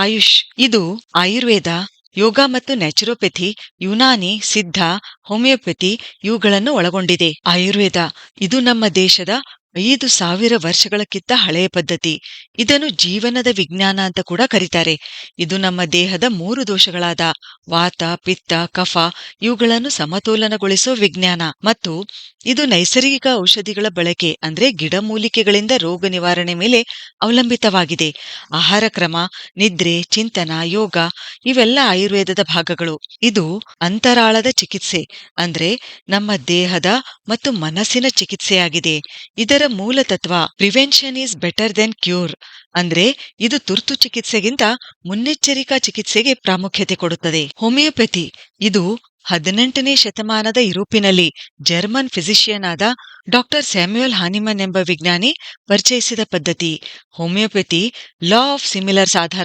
ಆಯುಷ್. ಇದು ಆಯುರ್ವೇದ, ಯೋಗ ಮತ್ತು ನ್ಯಾಚುರೋಪೆಥಿ ಯುನಾನಿ, ಸಿದ್ಧ, ಹೋಮಿಯೋಪತಿ ಇವುಗಳನ್ನು ಒಳಗೊಂಡಿದೆ. ಆಯುರ್ವೇದ. ಇದು ನಮ್ಮ ದೇಶದ ಐದು ಸಾವಿರ ವರ್ಷಗಳಕ್ಕಿಂತ ಹಳೆಯ ಪದ್ಧತಿ. ಇದನ್ನು ಜೀವನದ ವಿಜ್ಞಾನ ಅಂತ ಕೂಡ ಕರೀತಾರೆ. ಇದು ನಮ್ಮ ದೇಹದ ಮೂರು ದೋಷಗಳಾದ ವಾತ, ಪಿತ್ತ, ಕಫ ಇವುಗಳನ್ನು ಸಮತೋಲನಗೊಳಿಸುವ ವಿಜ್ಞಾನ. ಮತ್ತು ಇದು ನೈಸರ್ಗಿಕ ಔಷಧಿಗಳ ಬಳಕೆ, ಅಂದ್ರೆ ಗಿಡಮೂಲಿಕೆಗಳಿಂದ ರೋಗ ನಿವಾರಣೆ ಮೇಲೆ ಅವಲಂಬಿತವಾಗಿದೆ. ಆಹಾರ ಕ್ರಮ, ನಿದ್ರೆ, ಚಿಂತನ, ಯೋಗ ಇವೆಲ್ಲ ಆಯುರ್ವೇದದ ಭಾಗಗಳು. ಇದು ಅಂತರಾಳದ ಚಿಕಿತ್ಸೆ, ಅಂದ್ರೆ ನಮ್ಮ ದೇಹದ ಮತ್ತು ಮನಸ್ಸಿನ ಚಿಕಿತ್ಸೆಯಾಗಿದೆ. ಇದರ ಮೂಲ ತತ್ವ prevention is better than cure ಅಂದ್ರೆ ಇದು ತುರ್ತು ಚಿಕಿತ್ಸೆಗಿಂತ ಮುನ್ನೆಚ್ಚರಿಕಾ ಚಿಕಿತ್ಸೆಗೆ ಪ್ರಾಮುಖ್ಯತೆ ಕೊಡುತ್ತದೆ. ಹೋಮಿಯೋಪತಿ ಇದು ಹದಿನೆಂಟನೇ ಶತಮಾನದ ಯುರೋಪಿನಲ್ಲಿ ಜರ್ಮನ್ ಫಿಸಿಷಿಯನ್ ಆದ ಡಾಕ್ಟರ್ ಸ್ಯಾಮ್ಯುಯಲ್ ಹಾನಿಮನ್ ಎಂಬ ವಿಜ್ಞಾನಿ ಪರಿಚಯಿಸಿದ ಪದ್ಧತಿ. Homeopathy law of ಸಿಮಿಲರ್ಸ್ Aadhaar